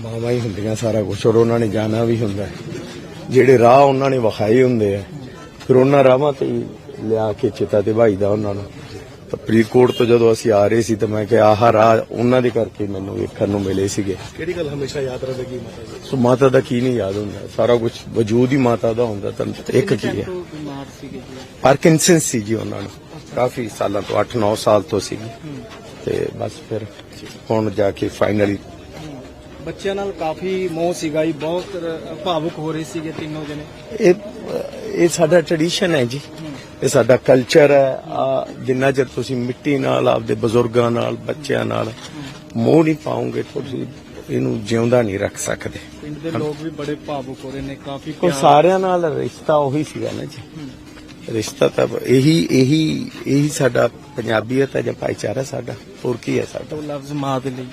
ਮਾਵਾਂ ਹੀ ਹੁੰਦੀਆਂ ਸਾਰਾ ਕੁਝ ਔਰ ਉਹਨਾਂ ਨੇ ਜਾਣਾ ਵੀ ਹੁੰਦਾ ਹੈ। ਜਿਹੜੇ ਰਾਹ ਉਹਨਾਂ ਨੇ ਵਿਖਾਏ ਹੁੰਦੇ ਆ ਫਿਰ ਉਹਨਾਂ ਰਾਹਾਂ ਤੇ ਲਿਆ ਕੇ ਚਿਤਾ ਤੇ ਭਾਈ ਦਾ ਉਹਨਾਂ ਨੂੰ। ਤਾਂ ਫਰੀਦਕੋਟ ਤੋਂ ਜਦੋਂ ਅਸੀਂ ਆ ਰਹੇ ਸੀ ਤਾਂ ਮੈਂ ਕਿਹਾ ਆਹ ਰਾਹ ਉਹਨਾਂ ਦੇ ਕਰਕੇ ਮੈਨੂੰ ਵੇਖਣ ਨੂੰ ਮਿਲੇ ਸੀਗੇ। ਕਿਹੜੀ ਗੱਲ ਹਮੇਸ਼ਾ ਯਾਦ ਰਹੇਗੀ ਮਾਤਾ ਜੀ? ਸੋ ਮਾਤਾ ਦਾ ਕੀ ਨਹੀਂ ਯਾਦ ਹੁੰਦਾ? ਸਾਰਾ ਕੁਝ ਵਜੂਦ ਹੀ ਮਾਤਾ ਦਾ ਹੁੰਦਾ ਤਾਂ ਇੱਕ ਕੀ ਹੈ। ਪਾਰਕਿੰਸਨ ਸੀ ਜੀ ਉਹਨਾਂ ਨੂੰ ਕਾਫੀ ਸਾਲਾਂ ਤੋਂ 8-9 ਸਾਲ ਤੋਂ ਸੀ ਤੇ ਬਸ ਫਿਰ ਹੁਣ ਜਾ ਕੇ ਫਾਈਨਲੀ ਬੱਚਿਆਂ ਨਾਲ ਕਾਫੀ ਮੋਹ ਸੀਗਾ ਜੀ ਬਹੁਤ ਭਾਵੁਕ ਹੋ ਰਹੇ ਸੀਗੇ ਤਿੰਨੋਂ ਜਣੇ। ਇਹ ਇਹ ਸਾਡਾ ਟ੍ਰੈਡੀਸ਼ਨ ਹੈ ਜੀ। ਇਹ ਸਾਡਾ ਕਲਚਰ ਹੈ। ਜਿੰਨਾ ਚਿਰ ਤੁਸੀਂ ਮਿੱਟੀ ਨਾਲ ਆਪਦੇ ਬਜ਼ੁਰਗਾਂ ਨਾਲ ਬੱਚਿਆਂ ਨਾਲ ਮੋਹ ਨਹੀਂ ਪਾਉਂਗੇ ਤੁਸੀਂ ਇਹਨੂੰ ਜਿਉਂਦਾ ਨਹੀਂ ਰੱਖ ਸਕਦੇ। ਪਿੰਡ ਦੇ ਲੋਕ ਵੀ ਬੜੇ ਭਾਵੁਕ ਹੋ ਰਹੇ ਨੇ ਕਾਫੀ ਕੋ ਸਾਰਿਆਂ ਨਾਲ ਰਿਸ਼ਤਾ ਉਹੀ ਸੀਗਾ ਨਾ ਜੀ। ਰਿਸ਼ਤਾ ਤਾਂ ਇਹੀ ਇਹੀ ਇਹੀ ਸਾਡਾ ਪੰਜਾਬੀਅਤ ਹੈ ਜਾਂ ਭਾਈਚਾਰਾ ਸਾਡਾ ਹੋਰ ਕੀ ਹੈ ਸਾਡਾ? ਲਫ਼ਜ਼ ਮਾਂ ਦੇ ਲਈ।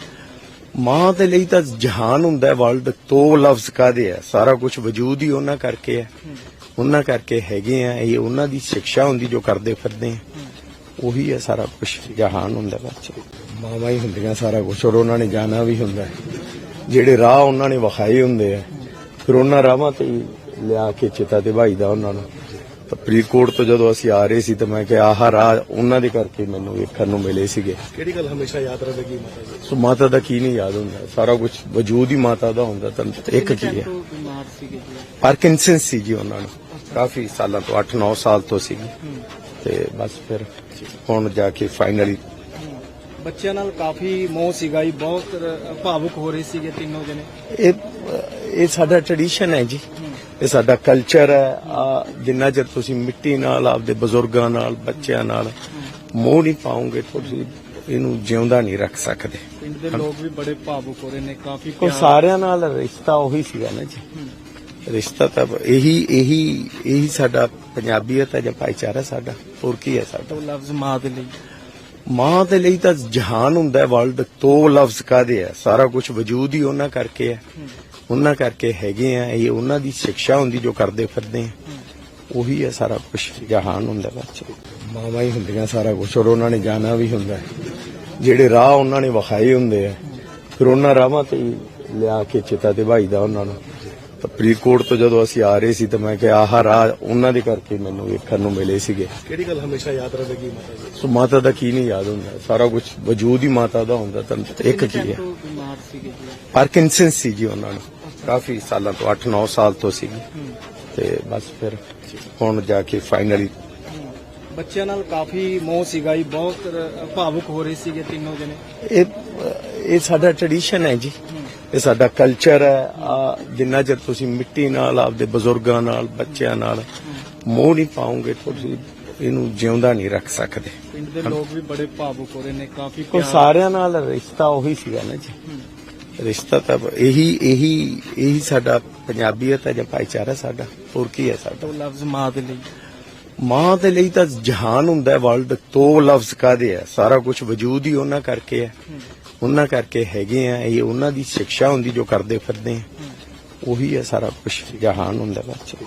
ਮਾਂ ਦੇ ਲਈ ਤਾਂ ਜਹਾਨ ਹੁੰਦਾ ਹੈ ਵਰਲਡ ਤੋਂ ਲਫ਼ਜ਼ ਕਾਦੇ ਆ? ਸਾਰਾ ਕੁਝ ਵਜੂਦ ਹੀ ਉਹਨਾਂ ਕਰਕੇ ਹੈ ਉਹਨਾਂ ਕਰਕੇ ਹੈਗੇ ਆ। ਇਹ ਉਹਨਾਂ ਦੀ ਸਿੱਖਿਆ ਹੁੰਦੀ ਜੋ ਕਰਦੇ ਫਿਰਦੇ ਆ। ਉਹੀ ਹੈ ਸਾਰਾ ਕੁਝ ਜਹਾਨ ਹੁੰਦਾ ਬੱਚੇ ਮਾਵਾਂ ਹੀ ਹੁੰਦੀਆਂ ਸਾਰਾ ਕੁਝ ਔਰ ਉਹਨਾਂ ਨੇ ਜਾਣਾ ਵੀ ਹੁੰਦਾ ਜਿਹੜੇ ਰਾਹ ਉਹਨਾਂ ਨੇ ਵਿਖਾਏ ਹੁੰਦੇ ਆ। ਫਿਰ ਉਹਨਾਂ ਰਾਹਾਂ ਤੇ ਲਿਆ ਕੇ ਚਿਤਾ ਤੇ ਭਾਈ ਦਾ ਉਹਨਾਂ ਨੂੰ। ਤਾਂ ਫਰੀਦਕੋਟ ਤੋਂ ਜਦੋਂ ਅਸੀਂ ਆ ਰਹੇ ਸੀ ਤਾਂ ਮੈਂ ਕਿਹਾ ਆਹ ਰਾਹ ਉਹਨਾਂ ਦੇ ਕਰਕੇ ਮੈਨੂੰ ਵੇਖਣ ਨੂੰ ਮਿਲੇ ਸੀਗੇ। ਕਿਹੜੀ ਗੱਲ ਹਮੇਸ਼ਾ ਯਾਦ ਰਹੇਗੀ ਮਾਤਾ ਜੀ? ਸੋ ਮਾਤਾ ਦਾ ਕੀ ਨਹੀਂ ਯਾਦ ਹੁੰਦਾ। ਸਾਰਾ ਕੁਝ ਵਜੂਦ ਹੀ ਮਾਤਾ ਦਾ ਹੁੰਦਾ ਤਾਂ ਇੱਕ ਕੀ ਹੈ। ਬਿਮਾਰ ਸੀਗੇ ਪਾਰਕਿੰਸਨ ਸੀ ਜੀ ਉਹਨਾਂ ਨੂੰ। ਕਾਫੀ ਸਾਲਾਂ ਤੋਂ 8-9 ਸਾਲ ਤੋਂ ਸੀ ਤੇ ਬਸ ਫਿਰ ਹੁਣ ਜਾ ਕੇ ਫਾਈਨਲੀ ਬੱਚਿਆਂ ਨਾਲ ਕਾਫੀ ਮੋਹ ਸੀਗਾ ਜੀ ਬਹੁਤ ਭਾਵੁਕ ਹੋ ਰਹੇ ਸੀਗੇ ਤਿੰਨੋਂ ਜਣੇ। ਇਹ ਇਹ ਸਾਡਾ ਟ੍ਰੈਡੀਸ਼ਨ ਹੈ ਜੀ। ਇਹ ਸਾਡਾ ਕਲਚਰ ਹੈ। ਆ ਜਿੰਨਾ ਚਿਰ ਤੁਸੀਂ ਮਿੱਟੀ ਨਾਲ ਆਪਦੇ ਬਜ਼ੁਰਗਾਂ ਨਾਲ ਬੱਚਿਆਂ ਨਾਲ ਮੋਹ ਨਹੀਂ ਪਾਉਂਗੇ ਤੁਸੀਂ ਇਹਨੂੰ ਜਿਉਂਦਾ ਨਹੀਂ ਰੱਖ ਸਕਦੇ। ਪਿੰਡ ਦੇ ਲੋਕ ਵੀ ਬੜੇ ਭਾਵੁਕ ਹੋ ਰਹੇ ਨੇ ਕਾਫੀ ਕੋ ਪਿਆਰ। ਸਾਰਿਆਂ ਨਾਲ ਰਿਸ਼ਤਾ ਉਹੀ ਸੀਗਾ ਨਾ ਜੀ। ਰਿਸ਼ਤਾ ਤਾਂ ਇਹੀ ਇਹੀ ਇਹੀ ਸਾਡਾ ਪੰਜਾਬੀਅਤ ਹੈ ਜਾਂ ਭਾਈਚਾਰਾ ਸਾਡਾ ਹੋਰ ਕੀ ਹੈ ਸਾਡਾ? ਤੋਂ ਲਫ਼ਜ਼ ਮਾਂ ਦੇ ਲਈ। ਮਾਂ ਦੇ ਲਈ ਤਾਂ ਜਹਾਨ ਹੁੰਦਾ ਹੈ ਵਰਲਡ ਤੋਂ ਲਫ਼ਜ਼ ਕਾਦੇ ਆ? ਸਾਰਾ ਕੁਝ ਵਜੂਦ ਹੀ ਉਹਨਾਂ ਕਰਕੇ ਹੈ। ਉਹਨਾਂ ਕਰਕੇ ਹੈਗੇ ਆ ਇਹ ਉਹਨਾਂ ਦੀ ਸਿੱਖਿਆ ਹੁੰਦੀ ਜੋ ਕਰਦੇ ਫਿਰਦੇ ਆ। ਉਹੀ ਹੈ ਸਾਰਾ ਕੁਝ ਜਹਾਨ ਹੁੰਦਾ ਬੱਚੇ ਮਾਵਾਂ ਹੀ ਹੁੰਦੀਆਂ ਸਾਰਾ ਕੁਝ ਔਰ ਉਹਨਾਂ ਨੇ ਜਾਣਾ ਵੀ ਹੁੰਦਾ। ਜਿਹੜੇ ਰਾਹ ਉਹਨਾਂ ਨੇ ਵਿਖਾਏ ਹੁੰਦੇ ਆ ਫਿਰ ਉਹਨਾਂ ਰਾਹਾਂ ਤੇ ਹੀ ਲਿਆ ਕੇ ਚਿਤਾ ਤੇ ਭਾਈ ਦਾ ਉਹਨਾਂ ਨੂੰ। ਤਾਂ ਫਰੀਦਕੋਟ ਤੋਂ ਜਦੋਂ ਅਸੀਂ ਆ ਰਹੇ ਸੀ ਤਾਂ ਮੈਂ ਕਿਹਾ ਆਹ ਰਾਹ ਉਹਨਾਂ ਦੇ ਕਰਕੇ ਮੈਨੂੰ ਵੇਖਣ ਨੂੰ ਮਿਲੇ ਸੀਗੇ। ਕਿਹੜੀ ਗੱਲ ਹਮੇਸ਼ਾ ਯਾਦ ਰਹੇਗੀ ਮਾਤਾ ਜੀ? ਸੋ ਮਾਤਾ ਦਾ ਕੀ ਨਹੀਂ ਯਾਦ ਹੁੰਦਾ? ਸਾਰਾ ਕੁਝ ਵਜੂਦ ਹੀ ਮਾਤਾ ਦਾ ਹੁੰਦਾ ਤਾਂ ਇੱਕ ਕੀ ਹੈ। ਪਾਰਕਿੰਸਨ ਸੀ ਜੀ ਉਹਨਾਂ ਨੂੰ। ਕਾਫੀ ਸਾਲਾਂ ਤੋਂ 8-9 ਸਾਲ ਤੋਂ ਸੀ। ਤੇ ਬਸ ਫਿਰ ਹੁਣ ਜਾ ਕੇ ਫਾਈਨਲੀ ਬੱਚਿਆਂ ਨਾਲ ਕਾਫੀ ਮੋਹ ਸੀਗਾ ਜੀ ਬਹੁਤ ਭਾਵੁਕ ਹੋ ਰਹੇ ਸੀਗੇ ਤਿੰਨੋਂ ਜਣੇ। ਇਹ ਇਹ ਸਾਡਾ ਟ੍ਰੈਡੀਸ਼ਨ ਹੈ ਜੀ। ਇਹ ਸਾਡਾ ਕਲਚਰ ਹੈ। ਜਿੰਨਾ ਚਿਰ ਤੁਸੀਂ ਮਿੱਟੀ ਨਾਲ ਆਪਦੇ ਬਜ਼ੁਰਗਾਂ ਨਾਲ ਬੱਚਿਆਂ ਨਾਲ ਮੋਹ ਨਹੀਂ ਪਾਉਂਗੇ ਤੁਸੀਂ ਇਹਨੂੰ ਜਿਉਂਦਾ ਨਹੀਂ ਰੱਖ ਸਕਦੇ। ਪਿੰਡ ਦੇ ਲੋਕ ਵੀ ਬੜੇ ਭਾਵੁਕ ਹੋ ਰਹੇ ਨੇ ਕਾਫੀ ਕੋ ਸਾਰਿਆਂ ਨਾਲ ਰਿਸ਼ਤਾ ਉਹੀ ਸੀਗਾ ਨਾ ਜੀ। ਰਿਸ਼ਤਾ ਤਾਂ ਇਹੀ ਇਹੀ ਇਹੀ ਸਾਡਾ ਪੰਜਾਬੀਅਤ ਹੈ ਜਾਂ ਭਾਈਚਾਰਾ ਸਾਡਾ ਹੋਰ ਕੀ ਹੈ ਸਾਡਾ? ਲਫ਼ਜ਼ ਮਾਂ ਦੇ ਲਈ। ਮਾਂ ਦੇ ਲਈ ਤਾਂ ਜਹਾਨ ਹੁੰਦਾ ਹੈ ਵਰਲਡ ਤੋਂ ਲਫ਼ਜ਼ ਕਾਦੇ ਆ? ਸਾਰਾ ਕੁਝ ਵਜੂਦ ਹੀ ਉਹਨਾਂ ਕਰਕੇ ਹੈ। ਉਹਨਾਂ ਕਰਕੇ ਹੈਗੇ ਆ ਇਹ ਉਹਨਾਂ ਦੀ ਸਿੱਖਿਆ ਹੁੰਦੀ ਜੋ ਕਰਦੇ ਫਿਰਦੇ ਆ। ਉਹੀ ਹੈ ਸਾਰਾ ਕੁਝ ਜਹਾਨ ਹੁੰਦਾ ਬੱਚੇ